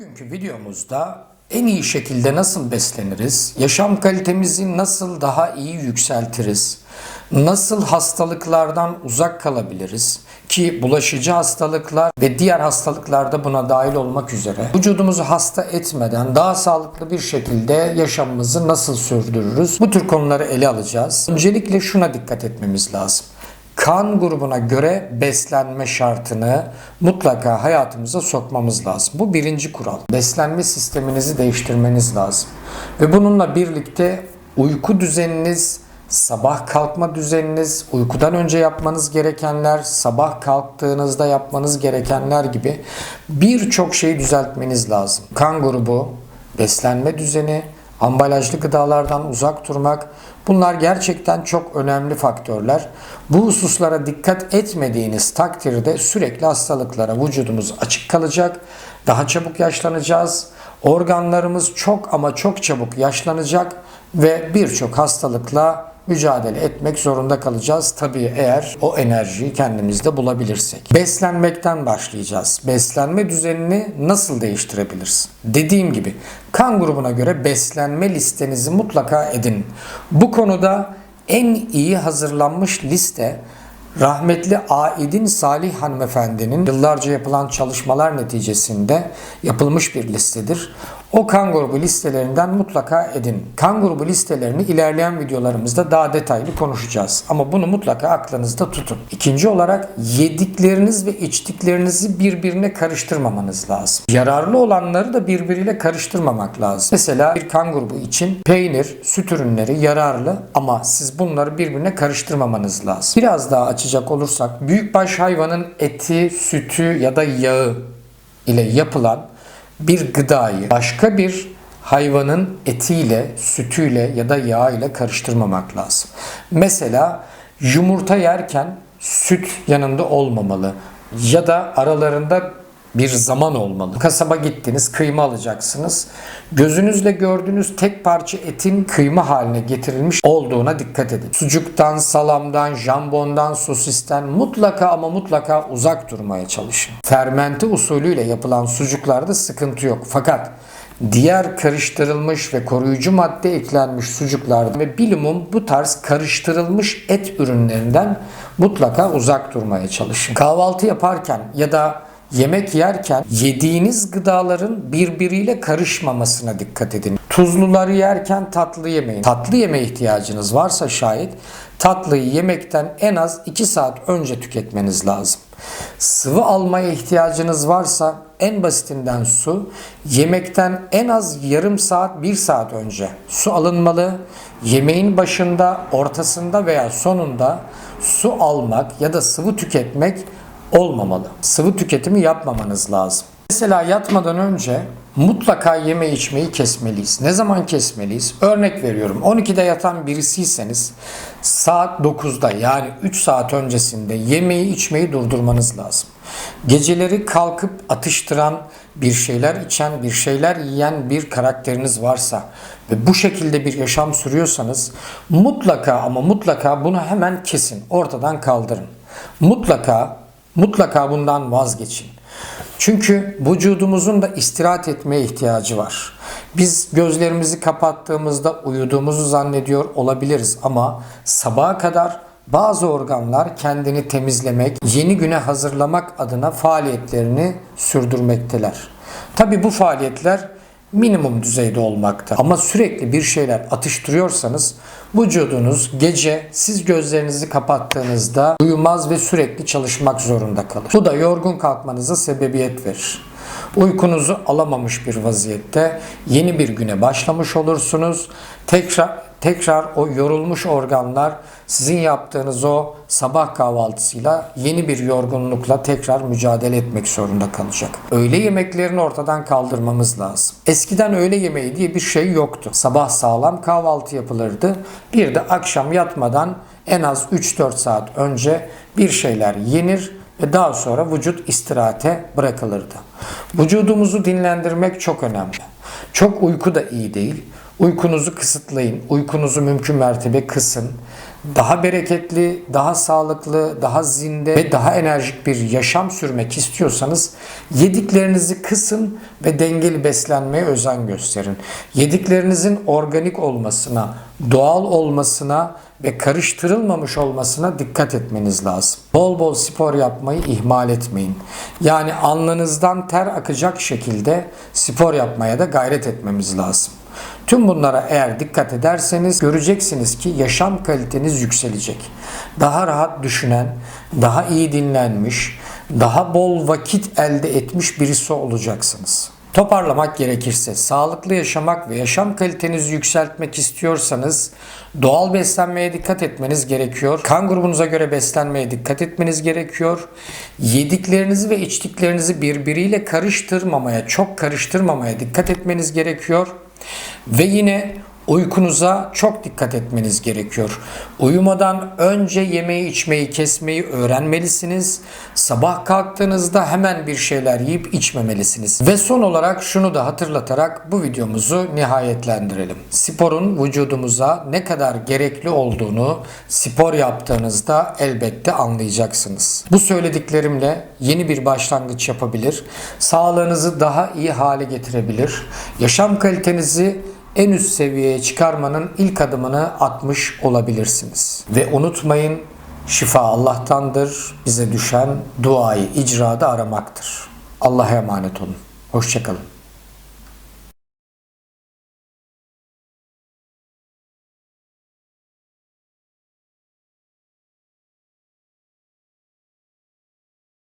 Bugünkü videomuzda en iyi şekilde nasıl besleniriz, yaşam kalitemizi nasıl daha iyi yükseltiriz, nasıl hastalıklardan uzak kalabiliriz ki bulaşıcı hastalıklar ve diğer hastalıklar da buna dahil olmak üzere vücudumuzu hasta etmeden daha sağlıklı bir şekilde yaşamımızı nasıl sürdürürüz? Bu tür konuları ele alacağız. Öncelikle şuna dikkat etmemiz lazım kan grubuna göre beslenme şartını mutlaka hayatımıza sokmamız lazım. Bu birinci kural. Beslenme sisteminizi değiştirmeniz lazım. Ve bununla birlikte uyku düzeniniz, sabah kalkma düzeniniz, uykudan önce yapmanız gerekenler, sabah kalktığınızda yapmanız gerekenler gibi birçok şeyi düzeltmeniz lazım. Kan grubu, beslenme düzeni, ambalajlı gıdalardan uzak durmak bunlar gerçekten çok önemli faktörler. Bu hususlara dikkat etmediğiniz takdirde sürekli hastalıklara vücudumuz açık kalacak. Daha çabuk yaşlanacağız. Organlarımız çok ama çok çabuk yaşlanacak ve birçok hastalıkla mücadele etmek zorunda kalacağız. Tabii eğer o enerjiyi kendimizde bulabilirsek. Beslenmekten başlayacağız. Beslenme düzenini nasıl değiştirebilirsin? Dediğim gibi kan grubuna göre beslenme listenizi mutlaka edin. Bu konuda en iyi hazırlanmış liste Rahmetli Aidin Salih hanımefendinin yıllarca yapılan çalışmalar neticesinde yapılmış bir listedir. O kan grubu listelerinden mutlaka edin. Kan grubu listelerini ilerleyen videolarımızda daha detaylı konuşacağız. Ama bunu mutlaka aklınızda tutun. İkinci olarak yedikleriniz ve içtiklerinizi birbirine karıştırmamanız lazım. Yararlı olanları da birbiriyle karıştırmamak lazım. Mesela bir kan grubu için peynir, süt ürünleri yararlı ama siz bunları birbirine karıştırmamanız lazım. Biraz daha açacak olursak büyükbaş hayvanın eti, sütü ya da yağı ile yapılan bir gıdayı başka bir hayvanın etiyle, sütüyle ya da yağ ile karıştırmamak lazım. Mesela yumurta yerken süt yanında olmamalı ya da aralarında bir zaman olmalı. Kasaba gittiniz, kıyma alacaksınız. Gözünüzle gördüğünüz tek parça etin kıyma haline getirilmiş olduğuna dikkat edin. Sucuktan, salamdan, jambondan, sosisten mutlaka ama mutlaka uzak durmaya çalışın. Fermente usulüyle yapılan sucuklarda sıkıntı yok. Fakat diğer karıştırılmış ve koruyucu madde eklenmiş sucuklarda ve bilimum bu tarz karıştırılmış et ürünlerinden mutlaka uzak durmaya çalışın. Kahvaltı yaparken ya da yemek yerken yediğiniz gıdaların birbiriyle karışmamasına dikkat edin. Tuzluları yerken tatlı yemeyin. Tatlı yeme ihtiyacınız varsa şayet tatlıyı yemekten en az 2 saat önce tüketmeniz lazım. Sıvı almaya ihtiyacınız varsa en basitinden su, yemekten en az yarım saat, 1 saat önce su alınmalı. Yemeğin başında, ortasında veya sonunda su almak ya da sıvı tüketmek olmamalı. Sıvı tüketimi yapmamanız lazım. Mesela yatmadan önce mutlaka yeme içmeyi kesmeliyiz. Ne zaman kesmeliyiz? Örnek veriyorum 12'de yatan birisiyseniz saat 9'da yani 3 saat öncesinde yemeği içmeyi durdurmanız lazım. Geceleri kalkıp atıştıran, bir şeyler içen, bir şeyler yiyen bir karakteriniz varsa ve bu şekilde bir yaşam sürüyorsanız mutlaka ama mutlaka bunu hemen kesin, ortadan kaldırın. Mutlaka Mutlaka bundan vazgeçin. Çünkü vücudumuzun da istirahat etmeye ihtiyacı var. Biz gözlerimizi kapattığımızda uyuduğumuzu zannediyor olabiliriz ama sabaha kadar bazı organlar kendini temizlemek, yeni güne hazırlamak adına faaliyetlerini sürdürmekteler. Tabi bu faaliyetler minimum düzeyde olmakta. Ama sürekli bir şeyler atıştırıyorsanız vücudunuz gece siz gözlerinizi kapattığınızda uyumaz ve sürekli çalışmak zorunda kalır. Bu da yorgun kalkmanıza sebebiyet verir. Uykunuzu alamamış bir vaziyette yeni bir güne başlamış olursunuz. Tekrar tekrar o yorulmuş organlar sizin yaptığınız o sabah kahvaltısıyla yeni bir yorgunlukla tekrar mücadele etmek zorunda kalacak. Öğle yemeklerini ortadan kaldırmamız lazım. Eskiden öğle yemeği diye bir şey yoktu. Sabah sağlam kahvaltı yapılırdı. Bir de akşam yatmadan en az 3-4 saat önce bir şeyler yenir ve daha sonra vücut istirahate bırakılırdı. Vücudumuzu dinlendirmek çok önemli. Çok uyku da iyi değil. Uykunuzu kısıtlayın. Uykunuzu mümkün mertebe kısın. daha bereketli, daha sağlıklı, daha zinde ve daha enerjik bir yaşam sürmek istiyorsanız yediklerinizi kısın ve dengeli beslenmeye özen gösterin. Yediklerinizin organik olmasına, doğal olmasına ve karıştırılmamış olmasına dikkat etmeniz lazım. Bol bol spor yapmayı ihmal etmeyin. Yani alnınızdan ter akacak şekilde spor yapmaya da gayret etmemiz lazım. Tüm bunlara eğer dikkat ederseniz göreceksiniz ki yaşam kaliteniz yükselecek. Daha rahat düşünen, daha iyi dinlenmiş, daha bol vakit elde etmiş birisi olacaksınız. Toparlamak gerekirse sağlıklı yaşamak ve yaşam kalitenizi yükseltmek istiyorsanız doğal beslenmeye dikkat etmeniz gerekiyor. Kan grubunuza göre beslenmeye dikkat etmeniz gerekiyor. Yediklerinizi ve içtiklerinizi birbiriyle karıştırmamaya, çok karıştırmamaya dikkat etmeniz gerekiyor. Ve yine uykunuza çok dikkat etmeniz gerekiyor. Uyumadan önce yemeği içmeyi kesmeyi öğrenmelisiniz. Sabah kalktığınızda hemen bir şeyler yiyip içmemelisiniz. Ve son olarak şunu da hatırlatarak bu videomuzu nihayetlendirelim. Sporun vücudumuza ne kadar gerekli olduğunu spor yaptığınızda elbette anlayacaksınız. Bu söylediklerimle yeni bir başlangıç yapabilir. Sağlığınızı daha iyi hale getirebilir. Yaşam kalitenizi en üst seviyeye çıkarmanın ilk adımını atmış olabilirsiniz. Ve unutmayın şifa Allah'tandır. Bize düşen duayı icrada aramaktır. Allah'a emanet olun. Hoşçakalın.